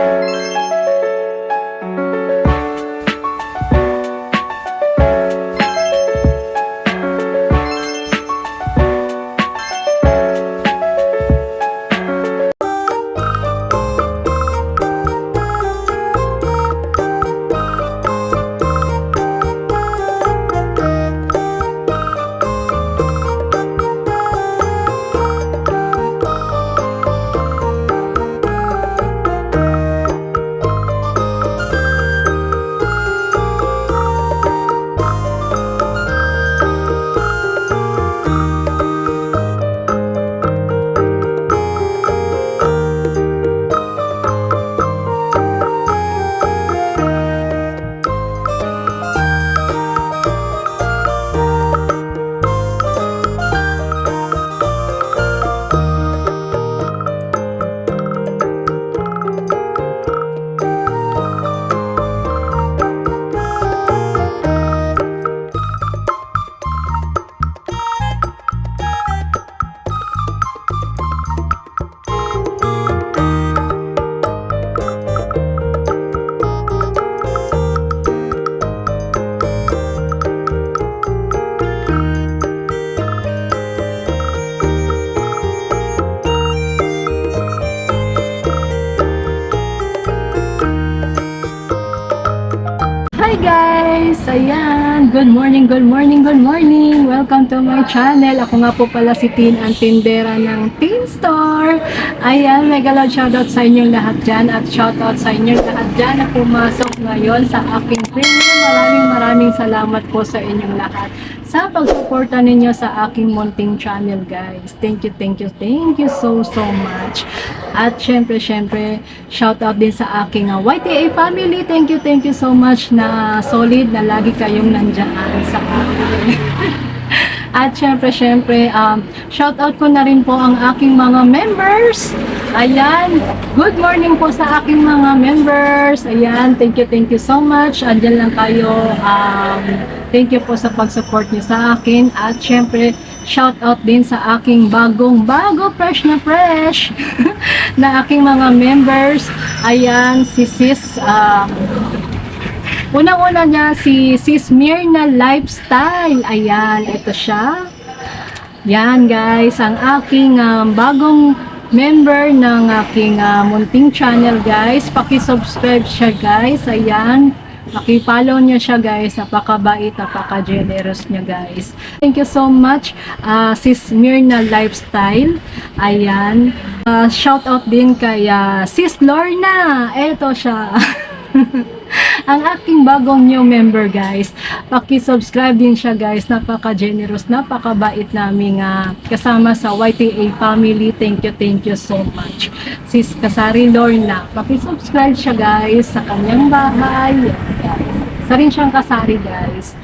Música good morning, good morning! Welcome to my channel. Ako nga po pala si Tin, ang tindera ng Teen Store. Ayan, mega loud shoutout sa inyong lahat dyan at shoutout sa inyong lahat dyan na pumasok ngayon sa aking premium. Maraming maraming salamat po sa inyong lahat sa pagsuporta ninyo sa aking munting channel guys. Thank you, thank you, thank you so, so much. At syempre, syempre, shout out din sa aking uh, YTA family. Thank you, thank you so much na solid na lagi kayong nandyan sa akin. At syempre, syempre, um, shout out ko na rin po ang aking mga members. Ayan, good morning po sa aking mga members. Ayan, thank you, thank you so much. Andyan lang kayo. Um, thank you po sa pag-support niyo sa akin. At syempre, shout out din sa aking bagong bago, fresh na fresh na aking mga members. Ayan, si Sis, um, Unang-una niya si Sis Mirna Lifestyle. Ayan, ito siya. Yan guys, ang aking um, bagong member ng aking uh, munting channel guys. Paki-subscribe siya guys. Ayan. Paki-follow niya siya guys. Napakabait, napaka-generous niya guys. Thank you so much uh, Sis Mirna Lifestyle. Ayan. Uh, shout out din kay uh, Sis Lorna. Ito siya. ang aking bagong new member guys. Paki-subscribe din siya guys. Napaka-generous, napakabait naming ah, kasama sa YTA family. Thank you, thank you so much. Sis Kasari Lorna. Paki-subscribe siya guys sa kanyang bahay. Yan, guys. Isa rin siyang kasari guys.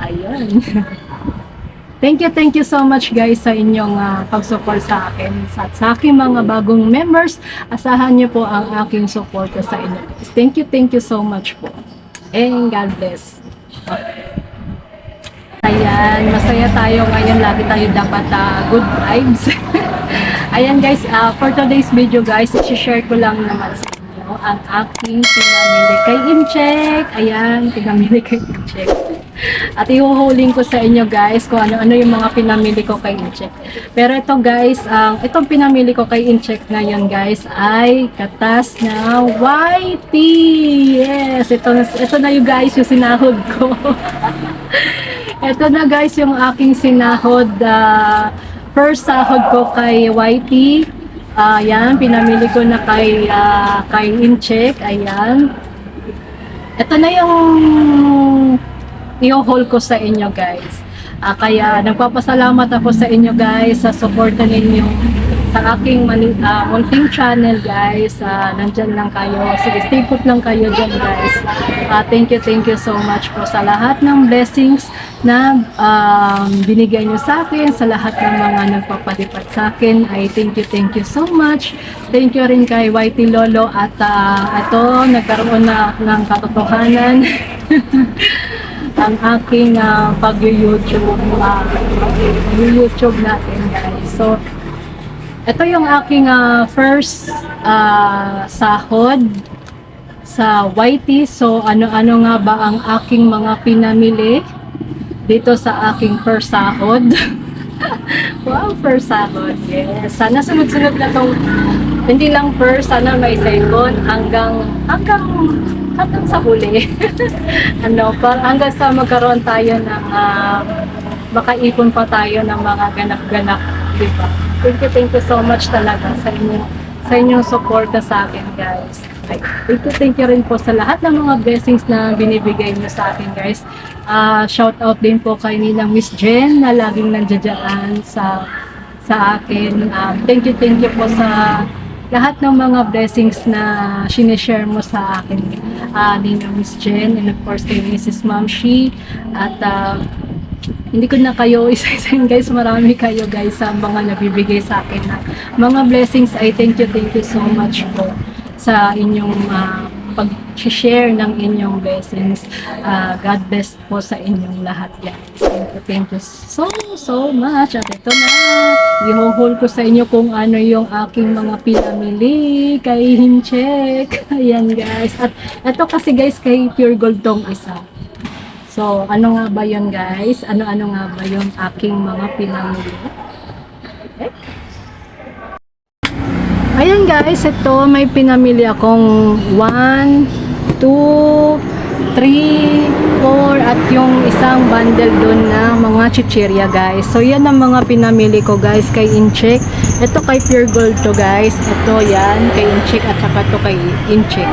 Ayun. Thank you, thank you so much guys sa inyong ah, pag-support sa akin. At sa aking mga bagong members, asahan niyo po ang aking suporta sa inyo. Thank you, thank you so much po. And God bless. Ayan, masaya tayo ngayon. Lagi tayo dapat ah, good vibes. Ayan guys, ah, for today's video guys, i-share ko lang naman sa inyo ang aking pinamili kay Incheck. Ayan, pinamili kay Incheck. At ihuhuling ko sa inyo guys kung ano-ano yung mga pinamili ko kay Incheck. Pero ito guys, ang itong pinamili ko kay Incheck ngayon guys ay katas na YT. Yes, ito, ito na yung guys yung sinahod ko. ito na guys yung aking sinahod. ah, first sahod ko kay YT. Ayan, pinamili ko na kay, ah, kay Incheck. Ayan. Ito na yung i-haul ko sa inyo guys. Ah, kaya nagpapasalamat ako sa inyo guys sa suporta ninyo sa aking mali, ah, munting channel guys. Ah, nandyan lang kayo. Sige, stay put lang kayo dyan guys. Ah, thank you, thank you so much po sa lahat ng blessings na um, binigay nyo sa akin, sa lahat ng mga nagpapalipat sa akin. Ay thank you, thank you so much. Thank you rin kay Whitey Lolo at ah, ito, nagkaroon na ng katotohanan. ang aking uh, pag-YouTube uh, YouTube natin guys. So, Ito yung aking ah, first ah, sahod sa YT. So, ano-ano nga ba ang aking mga pinamili dito sa aking first sahod? wow, first sahod. Yes. Sana sunod-sunod na tong hindi lang first, sana may second hanggang hanggang hanggang sa huli. ano, par hanggang sa magkaroon tayo ng ah, makaipon pa tayo ng mga ganap-ganap, di ba? Thank you, thank you so much talaga sa inyo sa inyong suporta sa akin, guys. Thank you, thank you rin po sa lahat ng mga blessings na binibigay niyo sa akin, guys. Ah, shout out din po kay Ninang Miss Jen na laging nandiyan sa sa akin. Um, thank you, thank you po sa lahat ng mga blessings na sinishare mo sa akin, uh, Ninang Miss Jen, and of course kay Mrs. Mamshi, at ah, hindi ko na kayo isa-isahin guys, marami kayo guys sa mga nabibigay sa akin na mga blessings ay thank you, thank you so much po sa inyong ah, pag-share ng inyong blessings. Ah, God bless po sa inyong lahat guys. Thank you, thank you so, so much. At ito na, ihuhul ko sa inyo kung ano yung aking mga pinamili kay Hincheck. Ayan guys. At ito kasi guys kay Pure Gold tong isa. So, ano nga ba yun guys? Ano-ano nga ba yung aking mga pinamili? Ayan guys, ito may pinamili akong 1, 2, 3, 4 at yung isang bundle dun na mga chichirya guys. So yan ang mga pinamili ko guys kay Incheck. Ito kay Pure Gold to guys. Ito yan kay Incheck at saka to kay Incheck.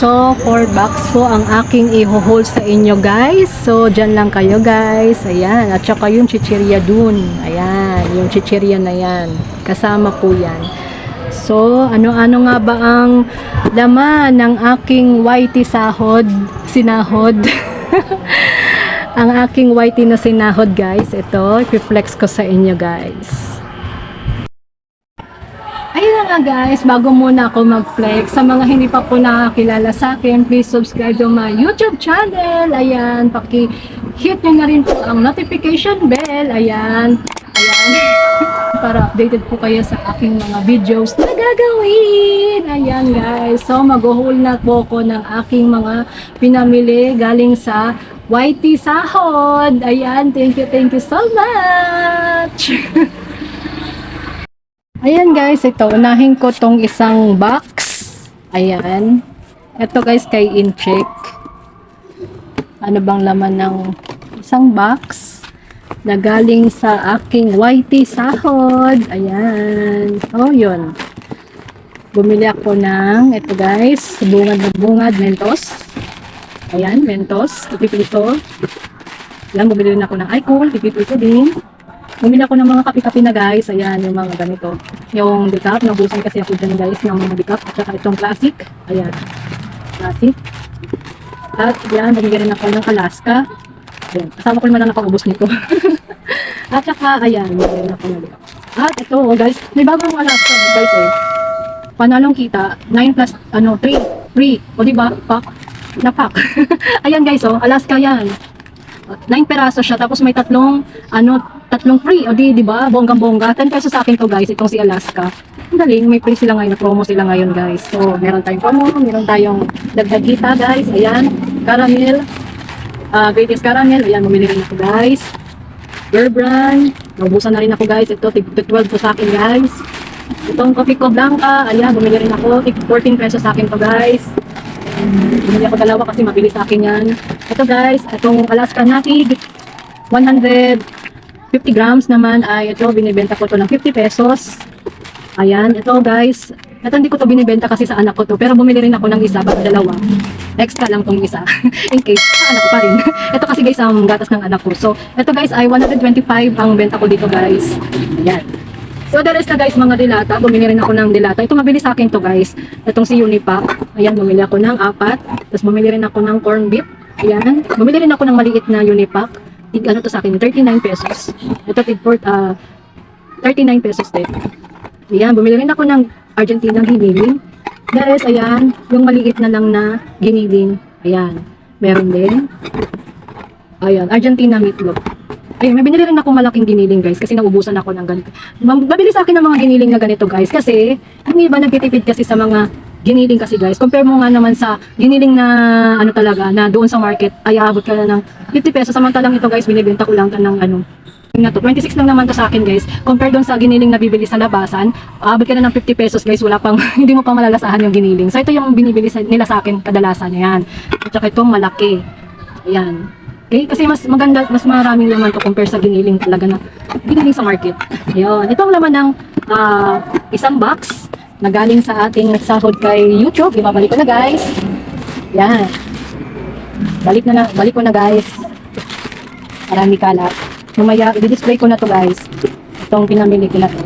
So, 4 bucks po ang aking i-hold sa inyo guys. So, dyan lang kayo guys. Ayan. At saka yung chichirya dun. Ayan. Yung chichirya na yan. Kasama po yan. So, ano-ano nga ba ang laman ng aking whitey sahod? Sinahod? ang aking whitey na sinahod guys. Ito, reflex ko sa inyo guys. Ayun na nga guys, bago muna ako mag-flex, sa mga hindi pa po nakakilala sa akin, please subscribe to my YouTube channel. Ayan, paki-hit nyo na rin po ang notification bell. Ayan, ayan. Para updated po kayo sa aking mga videos na gagawin. Ayan guys, so mag-haul na po ko ng aking mga pinamili galing sa YT Sahod. Ayan, thank you, thank you so much. Ayan guys, ito, unahin ko tong isang box. Ayan. Ito guys, kay Incheck. Ano bang laman ng isang box na galing sa aking YT sahod. Ayan. Oh, yun. Bumili ako ng, ito guys, bungad na bungad, Mentos. Ayan, Mentos. Tipipito. Ayan, bumili rin ako ng Icon. Tipipito din. Bumili ako ng mga kape-kape na guys. Ayan, yung mga ganito. Yung decaf. Nabusan kasi ako dyan guys ng mga decaf. At saka itong classic. Ayan. Classic. At yan, bumili rin ako ng Alaska. Ayan. Kasama ko naman ang nakaubos nito. At saka, ayan, rin ako decaf. At ito, oh, guys. May bagong Alaska guys eh. Panalong kita. 9 plus, ano, 3. 3. O diba? Pack. Na pack. ayan guys, oh. Alaska yan. 9 peraso siya tapos may tatlong ano tatlong free o di di ba bonggang bongga 10 pesos sa akin to guys itong si Alaska ang galing may free sila ngayon promo sila ngayon guys so meron tayong promo meron tayong dagdag kita guys ayan caramel uh, greatest caramel ayan bumili rin ako guys Bear Brand naubusan na rin ako guys ito tig 12 to sa akin guys itong coffee ko blanca ayan bumili rin ako tig 14 pesos sa akin to guys Bumili ako dalawa kasi mabilis sa akin yan. Ito guys, itong Alaska Natig, 150 grams naman ay ito, binibenta ko to ng 50 pesos. Ayan, ito guys. Ito hindi ko to binibenta kasi sa anak ko to. Pero bumili rin ako ng isa, ba't dalawa. Extra lang tong isa. In case, sa anak ko pa rin. ito kasi guys, ang gatas ng anak ko. So, ito guys ay 125 ang benta ko dito guys. Ayan. So, the rest na guys, mga dilata. Bumili rin ako ng dilata. Ito mabilis sa akin to guys. Itong si Unipack. Ayan, bumili ako ng apat. Tapos bumili rin ako ng corn beef. Ayan. Bumili rin ako ng maliit na Unipack. Tig, ano to sa akin? 39 pesos. Ito, tig, for, uh, 39 pesos din. Ayan, bumili rin ako ng Argentina giniling. Rest, ayan, yung maliit na lang na giniling. Ayan, meron din. Ayan, Argentina meatloaf. Ayun, may binili rin ako malaking giniling guys kasi naubusan ako ng ganito. Mabili sa akin ng mga giniling na ganito guys kasi yung iba nagtitipid kasi sa mga giniling kasi guys. Compare mo nga naman sa giniling na ano talaga na doon sa market ay aabot ka na ng 50 pesos. Samantalang ito guys binibenta ko lang ka ng ano na to. 26 lang naman to sa akin guys. Compare doon sa giniling na bibili sa labasan, aabot ka na ng 50 pesos guys, wala pang, hindi mo pang malalasahan yung giniling. So ito yung binibili sa, nila sa akin kadalasan, yan. At saka itong malaki. Ayan. Okay, kasi mas maganda, mas maraming laman to compare sa giniling talaga na giniling sa market. Ayun. Ito ang laman ng ah, isang box na galing sa ating sahod kay YouTube. Ibabalik ko na guys. Yan. Balik na na, balik ko na guys. Marami kalat. Mamaya, i-display ko na to guys. Itong pinamili ko na to.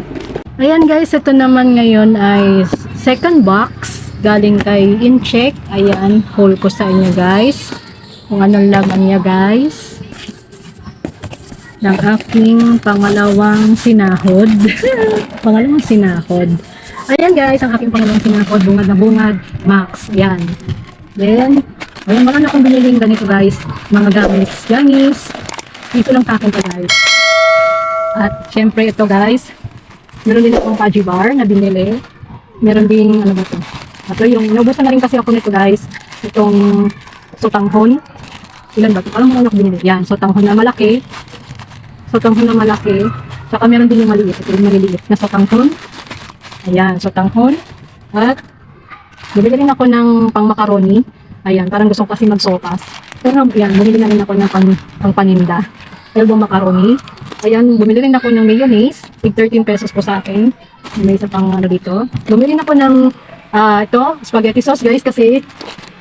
Ayan guys, ito naman ngayon ay second box galing kay Incheck. Ayan, haul ko sa inyo guys. Kung anong laman niya guys. Ng aking pangalawang sinahod. pangalawang sinahod. Ayan guys, ang aking pangalawang sinahod. Bungad na bungad. Max. Ayan. Then, ayan, marami akong biniling ganito guys. Mga gamits. Gamis. Dito lang sa akin to guys. At syempre ito guys. Meron din akong Paji bar na binili. Meron din, ano ba to? Ito yung, naubusan na rin kasi ako nito guys. Itong sotanghon. Ilan ba to? Alam mo ako binili? Yan, sotanghon na malaki. Sotanghon na malaki. Saka meron din yung maliit. Ito yung maliliit na sotanghon. Ayan, sotanghon. At bumili rin ako ng pang macaroni. Ayan, parang gusto ko kasi magsopas. Pero yan, bumili na rin ako ng pang, pang paninda. Elbow macaroni. Ayan, bumili rin ako ng mayonnaise. Tig 13 pesos po sa akin. May isa pang ano dito. Bumili rin ako ng ah, ito, spaghetti sauce guys kasi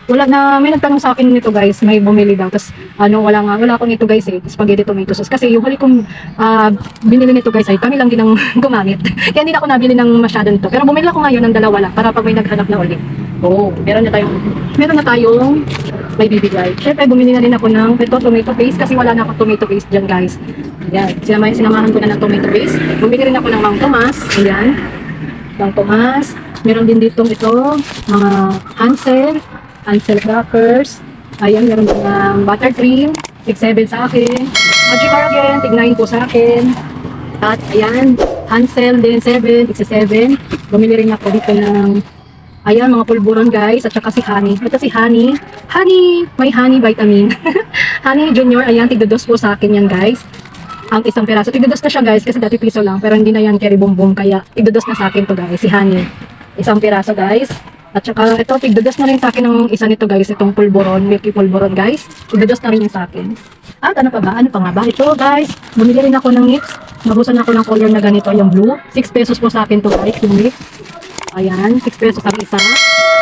wala na, may nagtanong sa akin nito guys, may bumili daw. Tapos ano, wala nga, wala akong ito guys eh, spaghetti tomato sauce. Kasi yung huli kong ah, binili nito guys ay kami lang din ang gumamit. Kaya hindi na ako nabili ng masyado nito. Pero bumili ako ngayon ng dalawa lang para pag may naghanap na ulit. Oh, meron na tayong, meron na tayong may bibigay. Syempre, bumili na rin ako ng ito, tomato paste kasi wala na akong tomato paste dyan guys. Ayan, sinama, sinamahan ko na ng tomato paste. Bumili rin ako ng Mang Tomas. Ayan, Mang Tomas. Meron din dito ito, mga Hansel, Hansel crackers. Ayan, meron din ng buttercream, 6-7 sa akin. Magic again, tig 9 po sa akin. At ayan, Hansel din 7, tig 7. Bumili rin ako dito ng Ayan, mga pulburon guys, at saka si Honey. Ito si Honey. Honey, may honey vitamin. honey Junior, ayan, tigdados po sa akin yan guys. Ang isang peraso. Tigdados na siya guys, kasi dati piso lang, pero hindi na yan carry boom kaya tigdados na sa akin to guys, si Honey. Isang peraso guys. At saka ito, tigdados na rin sa akin ng isa nito guys, itong pulburon, milky pulburon guys. Tigdados na rin yan sa akin. At ano pa ba? Ano pa nga ba? Ito guys, bumili rin ako ng nips. Nabusan ako ng color na ganito, yung blue. 6 pesos po sa akin to guys, yung nips. Ayan, 6 pesos ang isa.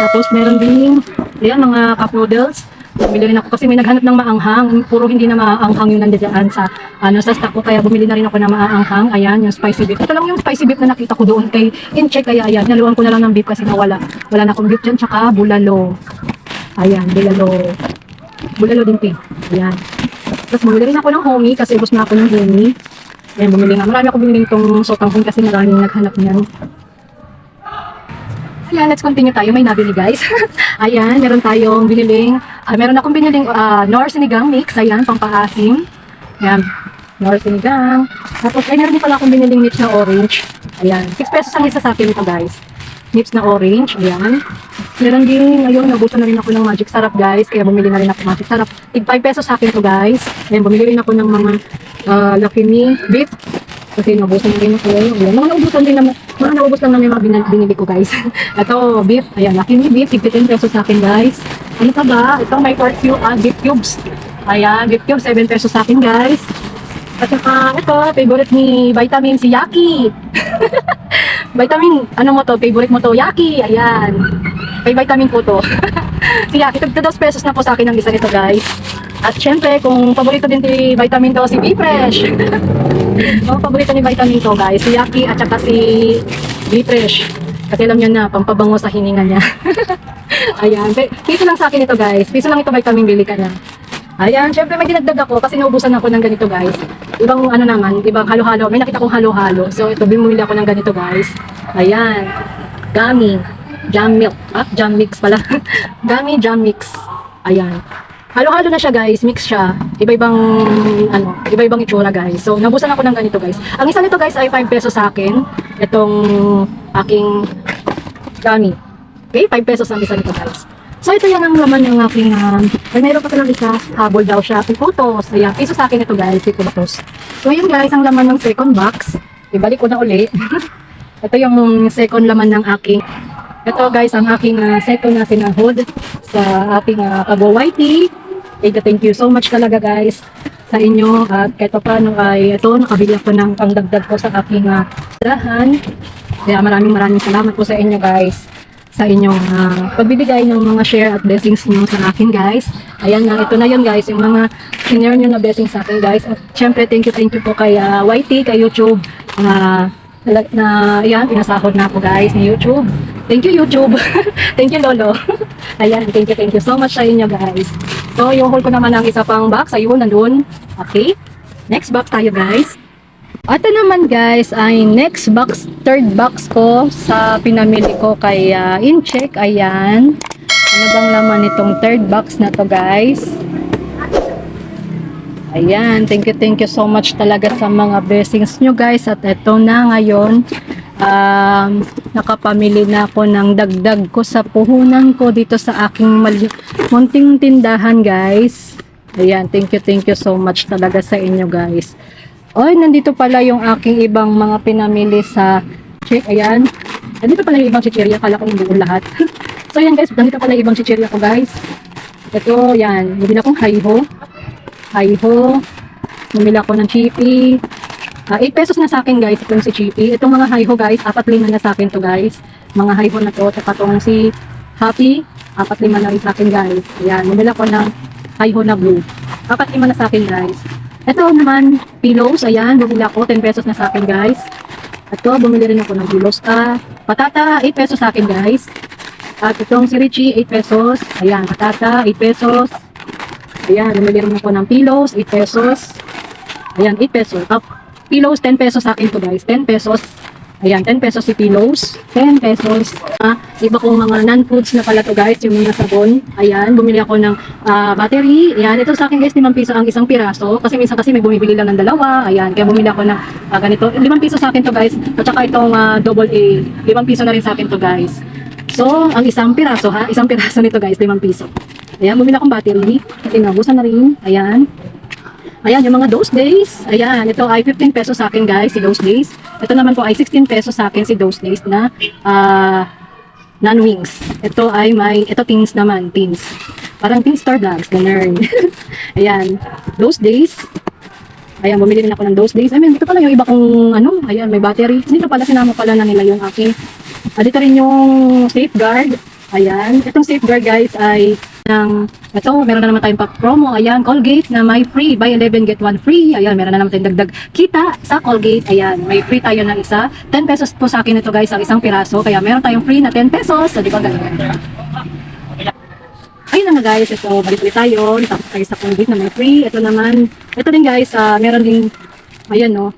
Tapos meron din, ayan, mga cup noodles. Bumili rin ako kasi may naghanap ng maanghang. Puro hindi na maanghang yung nandiyan sa, ano, sa stock ko. Kaya bumili na rin ako ng maanghang. Ayan, yung spicy beef. Ito lang yung spicy beef na nakita ko doon kay Incheck. Kaya ayan, naluwan ko na lang ng beef kasi nawala. Wala na akong beef dyan. Tsaka bulalo. Ayan, bulalo. Bulalo din pig. Ayan. Tapos bumili rin ako ng homie kasi ubos na ako ng homie. Ayan, bumili nga. Marami ako bumili itong sotanghon kasi maraming naghanap niyan. Ayan, let's continue tayo. May nabili guys. Ayan, meron tayong biniling, ah, meron akong biniling uh, Nor Sinigang Mix. Ayan, pang-paasim. Ayan, Nor Sinigang. Tapos, ay, meron din pala akong biniling nips na orange. Ayan, 6 pesos ang isa sa akin ito guys. Nips na orange. Ayan. Meron din, ngayon, nabusan na rin ako ng Magic Sarap guys. Kaya bumili na rin ako Magic Sarap. Tig 5 pesos sa akin to guys. Ayan, bumili rin ako ng mga uh, Lucky Me beef. Kasi naubusan na rin ako. Ayan, mga naubusan din naman. Mga naubos lang naman yung mga binili, ko guys. Ito, beef. Ayan, Lucky Me beef. 15 pesos sa akin guys. Ano pa ba? Ito may pork cube, ah, beef cubes. Ayan, beef cube, 7 pesos sa akin guys. At saka, ito, favorite ni Vitamin si Yaki. vitamin, ano mo to? Favorite mo to? Yaki. Ayan. May vitamin po to. si Yaki, tagda 2 pesos na po sa akin ang isa nito guys. At syempre, kung paborito din ni Vitamin to, si B-Fresh. Ang paborito ni Vitamin to guys, si Yaki at saka si B-Fresh. Kasi alam niyo na, pampabango sa hininga niya. Ayan, piso lang sa akin ito guys. Piso lang ito vitamin, bili ka na. Ayan, syempre may dinagdag ako kasi naubusan ako ng ganito guys. Ibang ano naman, ibang halo-halo. May nakita kong halo-halo. So ito, bumili ako ng ganito guys. Ayan, gummy, jam milk. Ah, jam mix pala. gummy jam mix. Ayan. Halo-halo na siya guys, mix siya. Iba-ibang ano, iba-ibang itsura guys. So nabusan ako ng ganito guys. Ang isa nito guys ay 5 pesos sa akin. Itong aking gummy. Okay, 5 pesos ang isa nito guys. So ito yan ang laman ng aking um, ay mayroon pa silang isa, habol daw siya. Photos. Ayan, piso sa akin ito guys, photos. So yun guys, ang laman ng second box. Ibalik ko na uli. ito yung second laman ng aking ito guys, ang aking uh, second na sinahod sa ating uh, pag-YT. Thank thank you so much talaga guys sa inyo. At kahit pa paano ay ito, nakabili ako ng pangdagdag ko sa aking uh, dahan. Kaya maraming maraming salamat po sa inyo guys sa inyong uh, pagbibigay ng mga share at blessings niyo sa akin guys. Ayan nga, ito na yun guys, yung mga senior nyo na blessings sa akin guys. At syempre, thank you, thank you po kay uh, YT, kay YouTube. Uh, na, na, ayan, pinasahod na ako guys ni YouTube. Thank you YouTube. thank you Lolo. ayan, thank you, thank you so much sa inyo guys. So, yung haul ko naman ng isa pang box, ayun, nandun. Okay. Next box tayo guys. Ito naman guys ay next box, third box ko sa pinamili ko kay uh, Incheck. Ayan. Ano bang laman itong third box na to guys? Ayan, thank you, thank you so much talaga sa mga blessings nyo guys. At ito na ngayon, um, nakapamili na ako ng dagdag ko sa puhunan ko dito sa aking mali- munting tindahan guys. Ayan, thank you, thank you so much talaga sa inyo guys. Oy, nandito pala yung aking ibang mga pinamili sa check. Ayan. Nandito pala yung ibang chichirya. Kala ko buo lahat. so, ayan guys. Nandito pala yung ibang chichirya ko guys. Ito, yan. Bumili akong hayho. Hayho. Bumili ako ng chippy. Ah, 8 pesos na sa akin guys. Itong si chippy. Itong mga hayho guys. Apat lima na sa akin to guys. Mga hayho na to. Tsaka itong si happy. Apat lima na rin sa akin guys. Ayan. Bumili ako ng hayho na blue. Apat lima na sa akin guys. Ito naman, pillows. Ayan, bumili ako. 10 pesos na sa akin, guys. Ito, bumili rin ako ng pillows. Ah, patata, 8 pesos sa akin, guys. At itong si Richie, 8 pesos. Ayan, patata, 8 pesos. Ayan, bumili rin ako ng pillows, 8 pesos. Ayan, 8 pesos. Up. Pillows, 10 pesos sa akin to guys. 10 pesos. Ayan, 10 pesos si pillows. 10 pesos. Ah, iba kong mga non-foods na pala to guys, yung mga sabon. Ayan, bumili ako ng ah, battery. Ayan, ito sa akin guys, 5 piso ang isang piraso. Kasi minsan kasi may bumibili lang ng dalawa. Ayan, kaya bumili ako ng ah, ganito. 5 piso sa akin to guys. At saka itong ah, double A. 5 piso na rin sa akin to guys. So, ang isang piraso ha, isang piraso nito guys, 5 piso. Ayan, bumili akong battery. Kasi naubusan na rin. Ayan. Ayan, yung mga those days. Ayan, ito ay 15 pesos sa akin guys, si those days. Ito naman po ay 16 pesos sa akin si those days na ah non-wings. Ito ay may, ito teens naman, teens. Parang teen star vlogs, ganun. ayan, those days. Ayan, bumili din ako ng those days. I mean, dito pala yung iba kong, ano, ayan, may battery. Dito pala, sinama pala na nila yung aking. Ah, dito rin yung safeguard. Ayan, itong safeguard guys ay ng, ito, meron na naman tayong pack promo. Ayan, Colgate na may free. Buy 11, get 1 free. Ayan, meron na naman tayong dagdag kita sa Colgate. Ayan, may free tayo ng isa. 10 pesos po sa akin ito guys, ang isang piraso. Kaya meron tayong free na 10 pesos. So, di ba ganun? Ayun na nga guys, ito, balik ulit tayo. Tapos tayo sa Colgate na may free. Ito naman, ito din guys, ah, meron din, ayan no.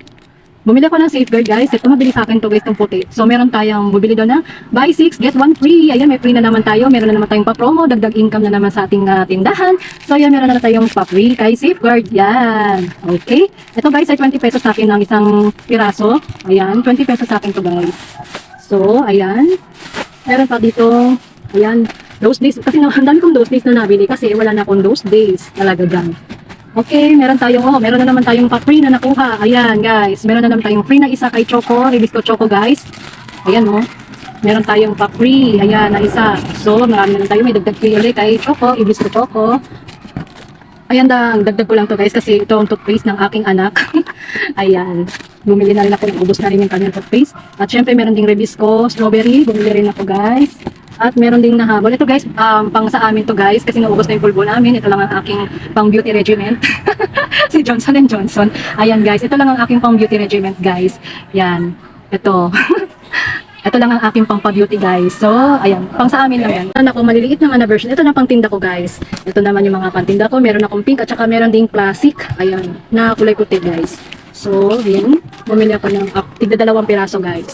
Bumili ako ng safeguard guys. Ito mabili sa akin to guys, itong puti. So meron tayong bumili doon na buy 6, get 1 free. Ayan, may free na naman tayo. Meron na naman tayong pa-promo. Dagdag income na naman sa ating ah, tindahan. So ayan, meron na naman tayong pa-free kay safeguard. Yan. Okay. Ito guys ay 20 pesos sa akin ng isang piraso. Ayan, 20 pesos sa akin to guys. So, ayan. Meron pa dito, ayan, those days. Kasi na- ang dami kong those days na nabili kasi wala na akong those days talaga dyan. Okay, meron tayong, oh, meron na naman tayong pa-free na nakuha. Ayan, guys. Meron na naman tayong free na isa kay Choco, Ibisco Choco, guys. Ayan, oh. Meron tayong pa-free. Ayan, na isa. So, marami na lang tayo. May dagdag free ulit kay Choco, Ibisco Choco. Ayan dang, dagdag ko lang to guys kasi ito ang toothpaste ng aking anak. Ayan. Bumili na rin ako, ubos na rin yung kanyang toothpaste. At syempre meron ding Rebisco, strawberry, bumili rin ako guys. At meron ding nahabol. Ito guys, um, pang sa amin to guys kasi naubos na yung pulbo namin. Ito lang ang aking pang beauty regiment. si Johnson and Johnson. Ayan guys, ito lang ang aking pang beauty regiment guys. Yan. Ito. Ito lang ang aking pang pa-beauty guys. So, ayan, pang sa amin lang yan. Meron ako maliliit na na version. Ito na pang tinda ko guys. Ito naman yung mga pantinda ko. Meron akong pink at saka meron ding classic. Ayan, na kulay puti guys. So, yan. Bumili ako ng uh, tigda dalawang piraso guys.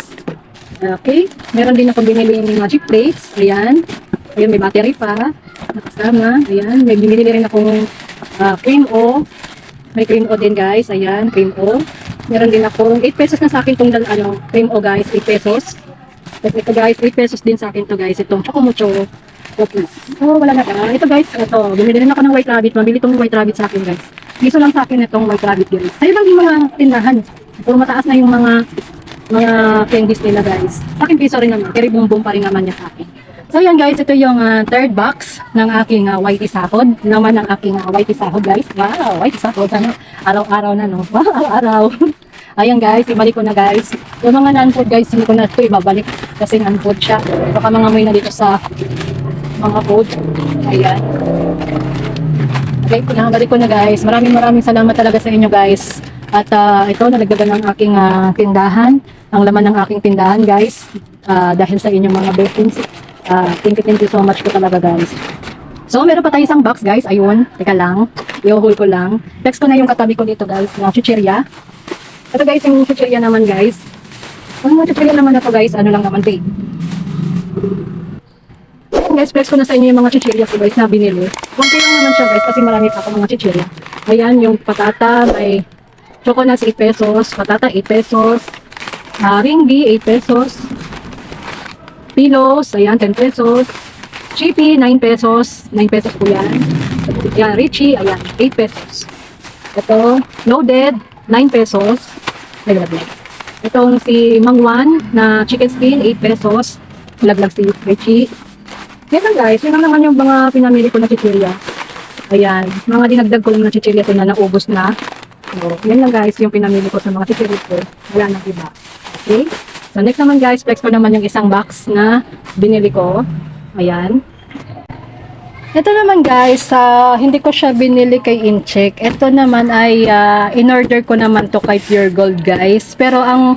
Okay. Meron din ako binili ng magic plates. Ayan. Ayan, may battery pa. Nakasama. Ayan, may binili rin akong ah, cream O. May cream O din guys. Ayan, cream O. Meron din akong 8 pesos na sa akin tong dal- ano, cream O guys. 8 pesos. Tapos ito guys, 8 pesos din sa akin to guys. Itong Chocomucho cookies. Oh, wala na ka. Ito guys, ito. Bumili rin ako ng white rabbit. Mabili tong white rabbit sa akin guys. Gusto lang sa akin itong white rabbit guys. Sa ibang mga tindahan. Puro mataas na yung mga mga candies nila guys. Akin piso rin naman. Keri boom boom pa rin naman niya sa akin. So yan guys, ito yung ah, third box ng aking uh, whitey sahod. Naman ng aking uh, whitey sahod guys. Wow, whitey sahod. Ano? Araw-araw na no. Wow, araw-araw. Ayan guys, ibalik ko na guys. Yung mga non-food guys, hindi ko na ito ibabalik kasi non-food siya. Baka mga may na dito sa mga food. Ayan. Okay, pinakabalik ko na guys. Maraming maraming salamat talaga sa inyo guys. At ah, ito, nalagdagan ng aking ah, tindahan. Ang laman ng aking tindahan guys. Ah, dahil sa inyong mga blessings. Ah, thank you, thank you so much po talaga guys. So, meron pa tayo isang box guys. Ayun, teka lang. I-hold ko lang. Text ko na yung katabi ko dito guys. Na chichirya. Ito guys, yung chichirya naman guys. Ang mga chichirya naman na guys, ano lang naman. Ayan guys, flex ko na sa inyo yung mga chichirya ko guys na binili. Konti lang naman siya guys kasi marami pa ako mga chichirya. Ayan, yung patata, may choconuts 8 pesos, patata 8 pesos, uh, ringgi 8 pesos, pilos, ayan 10 pesos, chippy 9 pesos, 9 pesos po yan. Yan, Richie, ayan, 8 pesos. Ito, loaded, 9 pesos. Ay, laglag. Itong si Mangwan na chicken skin, 8 pesos. Laglag si Richie. Yan lang guys, yun lang naman yung mga pinamili ko na chichirya. Ayan, mga dinagdag ko lang na chichirya ko na naubos na. So, yan lang guys, yung pinamili ko sa mga chichirya ko. Wala nang iba. Okay? So, next naman guys, flex ko naman yung isang box na binili ko. Ayan. Ito naman guys, ah, hindi ko siya binili kay Incheck. Ito naman ay ah, in-order ko naman to kay Pure Gold guys. Pero ang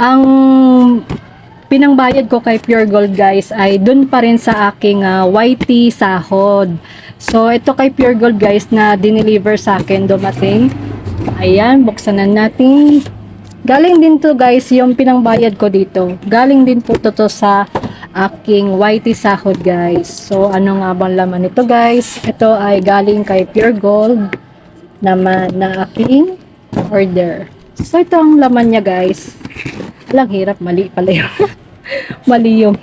ang pinangbayad ko kay Pure Gold guys ay dun pa rin sa aking ah, YT sahod. So ito kay Pure Gold guys na dineliver sa akin dumating. Ayan, buksan na natin. Galing din to guys yung pinangbayad ko dito. Galing din po to, to sa aking YT sahod guys. So ano nga bang laman nito guys? Ito ay galing kay Pure Gold naman na aking order. So ito ang laman niya guys. Alang hirap, mali pala yun. mali yung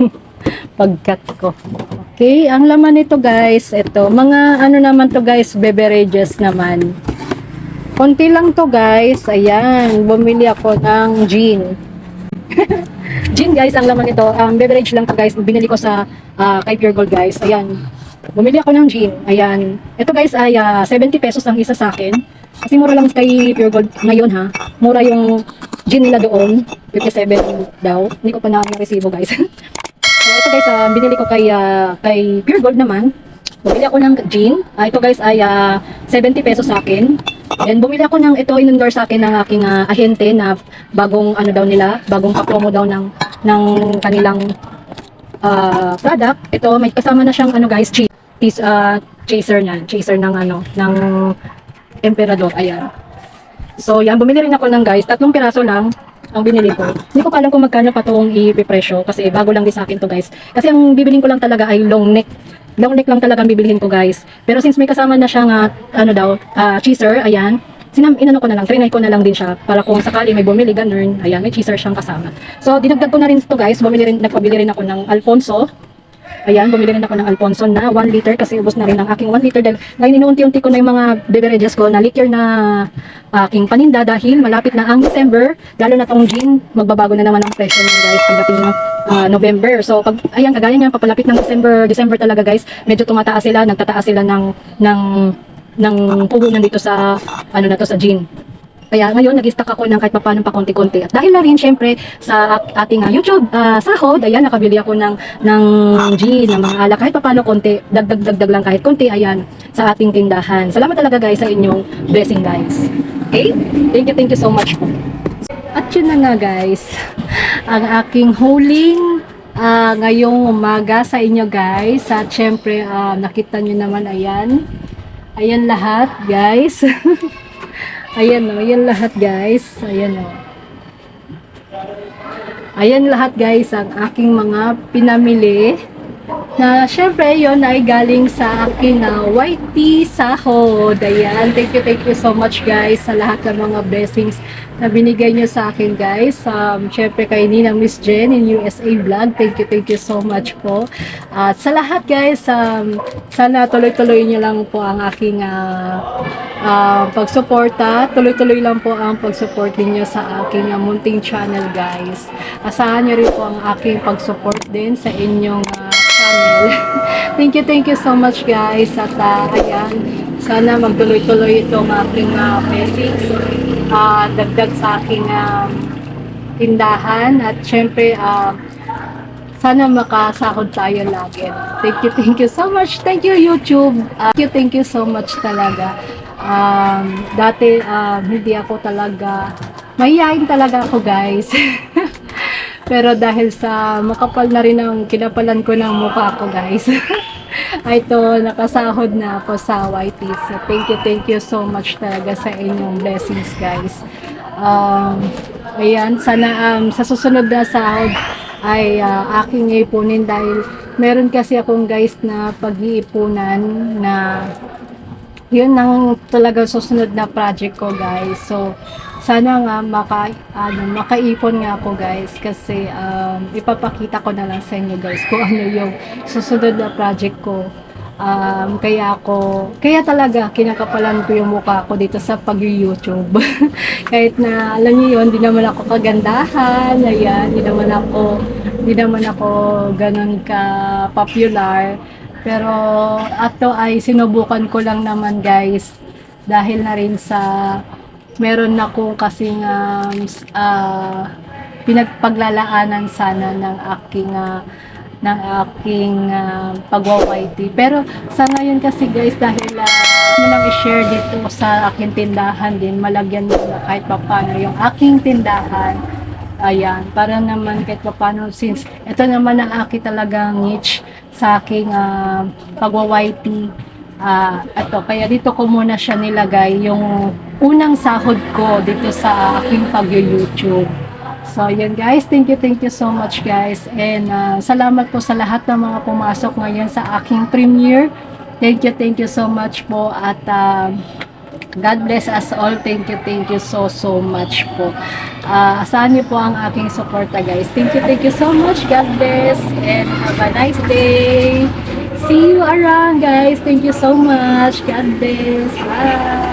pagkat ko. Okay, ang laman nito guys, ito, mga ano naman to guys, beverages naman. Konti lang to guys, ayan, bumili ako ng gin. gin guys, ang laman nito, um, beverage lang to guys, binili ko sa ah, kay Pure Gold guys, ayan. Bumili ako ng gin, ayan. Ito guys ay ah, 70 pesos ang isa sa akin. Kasi mura lang kay Pure Gold ngayon ha. Mura yung gin nila doon, 57 daw. Hindi ko pa na resibo guys. So, ito guys, ah, binili ko kay, ah, kay Pure Gold naman. Bumili ako ng gin. Ah, ito guys ay ah, 70 pesos sa akin. And bumili ako ng ito in-endorse sa akin ng aking ah, ahente na bagong ano daw nila, bagong pa-promo daw ng ng kanilang ah, product. Ito may kasama na siyang ano guys, cheese, cheese ah, chaser na, chaser ng ano, ng emperador. Ayan. So, yan, bumili rin ako ng guys, tatlong piraso lang ang binili ko. Hindi ko pa alam kung magkano pa itong ipipresyo kasi bago lang din sa akin to guys. Kasi ang bibilin ko lang talaga ay long neck. Long neck lang talaga ang bibilhin ko guys. Pero since may kasama na siyang ah, ano daw, ah, cheeser, ayan, sinam inano ko na lang, trinay ko na lang din siya para kung sakali may bumili ganun, ayan, may cheeser siyang kasama. So, dinagdag ko na rin to guys, bumili rin, nagpabili rin ako ng Alfonso. Ayan, bumili rin ako ng Alfonso na 1 liter kasi ubos na rin ang aking 1 liter dahil ngayon inuunti-unti ko na yung mga beverages ko na liquor na aking paninda dahil malapit na ang December, lalo na tong gin, magbabago na naman ang presyo niya guys pagdating ng ah, November. So pag ayan kagaya niyan papalapit ng December, December talaga guys, medyo tumataas sila, nagtataas sila ng ng ng puhunan dito sa ano na to sa gin. Kaya ngayon, nag-stock ako ng kahit paano pa konti-konti. At dahil na rin, syempre, sa at- ating ah, YouTube ah, sahod, ayan, nakabili ako ng, ng gin, ng mga alak, kahit paano konti, dagdag-dagdag lang kahit konti, ayan, sa ating tindahan. Salamat talaga guys sa inyong blessing guys. Okay? Thank you, thank you so much. At yun na nga guys, ang aking huling ah, ngayong umaga sa inyo guys. At syempre, ah, nakita nyo naman, ayan. Ayan lahat guys. Ayan o, ayan lahat guys. Ayan o. Ayan lahat guys ang aking mga pinamili. Na syempre, yon ay galing sa akin na white tea sahod. Ayan, thank you, thank you so much guys sa lahat ng mga blessings na binigay nyo sa akin guys. Um, syempre kay Ninang Miss Jen in USA Vlog. Thank you, thank you so much po. At sa lahat guys, um, sana tuloy-tuloy nyo lang po ang aking ah, ah, pagsuporta. Tuloy-tuloy lang po ang pagsupport ninyo sa aking ah, munting channel guys. Asahan nyo rin po ang aking pagsupport din sa inyong ah, channel. thank you, thank you so much guys. At ah, ayan, sana magtuloy-tuloy itong aking uh, message. ah, dagdag sa aking ah, tindahan. At syempre, ah, sana makasahod tayo lagi. Thank you, thank you so much. Thank you, YouTube. Uh, thank you, thank you so much talaga. Um, dati, um, hindi ako talaga, mahihayin talaga ako, guys. Pero dahil sa makapal na rin ang kinapalan ko ng mukha ko, guys. ito, nakasahod na ako sa YT. So, thank you, thank you so much talaga sa inyong blessings, guys. Um, ayan, sana um, sa susunod na sahod ay ah, aking ipunin dahil meron kasi akong guys na pag-iipunan na yun ang talagang susunod na project ko guys. So, sana nga maka, ano, makaipon nga ako guys kasi um, ipapakita ko na lang sa inyo guys kung ano yung susunod na project ko. Um, kaya ako, kaya talaga kinakapalan ko yung mukha ko dito sa pag-YouTube. Kahit na alam niyo yun, di naman ako kagandahan, ayan, di naman ako, di naman ako ganun ka popular. Pero ato ay sinubukan ko lang naman guys dahil na rin sa meron na akong kasing um, ah, pinagpaglalaanan sana ng aking ah, ng aking uh, pagwa-YT. Pero sa ngayon kasi guys, dahil uh, mo lang i-share dito sa aking tindahan din, malagyan mo na kahit papano yung aking tindahan. Ayan, para naman kahit papano, since ito naman ang aking talagang niche sa aking uh, pagwa-YT. Ah, ito, kaya dito ko muna siya nilagay yung unang sahod ko dito sa aking pag-YouTube. So, yun guys. Thank you, thank you so much guys. And uh, salamat po sa lahat ng mga pumasok ngayon sa aking premiere. Thank you, thank you so much po. At um, God bless us all. Thank you, thank you so, so much po. Uh, asahan niyo po ang aking suporta guys. Thank you, thank you so much. God bless. And have a nice day. See you around guys. Thank you so much. God bless. Bye.